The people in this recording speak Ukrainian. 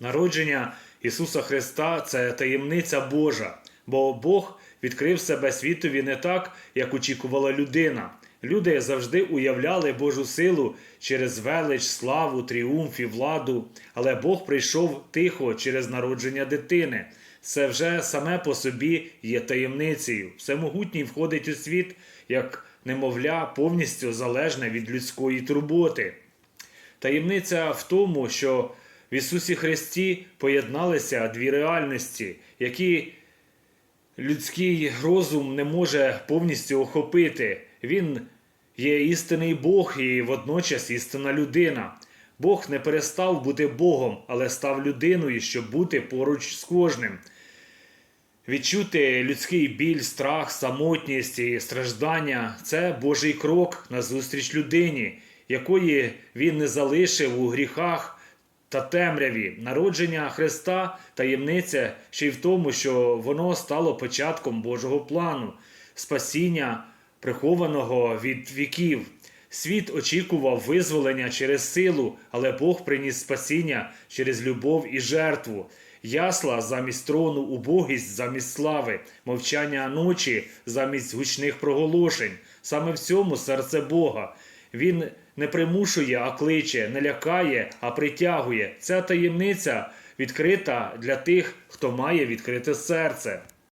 Народження Ісуса Христа це таємниця Божа, бо Бог відкрив себе світові не так, як очікувала людина. Люди завжди уявляли Божу силу через велич, славу, тріумф і владу, але Бог прийшов тихо через народження дитини. Це вже саме по собі є таємницею. Всемогутній входить у світ як немовля повністю залежне від людської турботи. Таємниця в тому, що в Ісусі Христі поєдналися дві реальності, які людський розум не може повністю охопити. Він є істинний Бог і водночас істинна людина. Бог не перестав бути Богом, але став людиною, щоб бути поруч з кожним. Відчути людський біль, страх, самотність і страждання це Божий крок назустріч людині, якої він не залишив у гріхах та темряві. Народження Христа таємниця ще й в тому, що воно стало початком Божого плану, спасіння, прихованого від віків. Світ очікував визволення через силу, але Бог приніс спасіння через любов і жертву. Ясла замість трону, убогість замість слави, мовчання ночі замість гучних проголошень. Саме в цьому серце Бога. Він не примушує, а кличе, не лякає, а притягує. Ця таємниця відкрита для тих, хто має відкрите серце.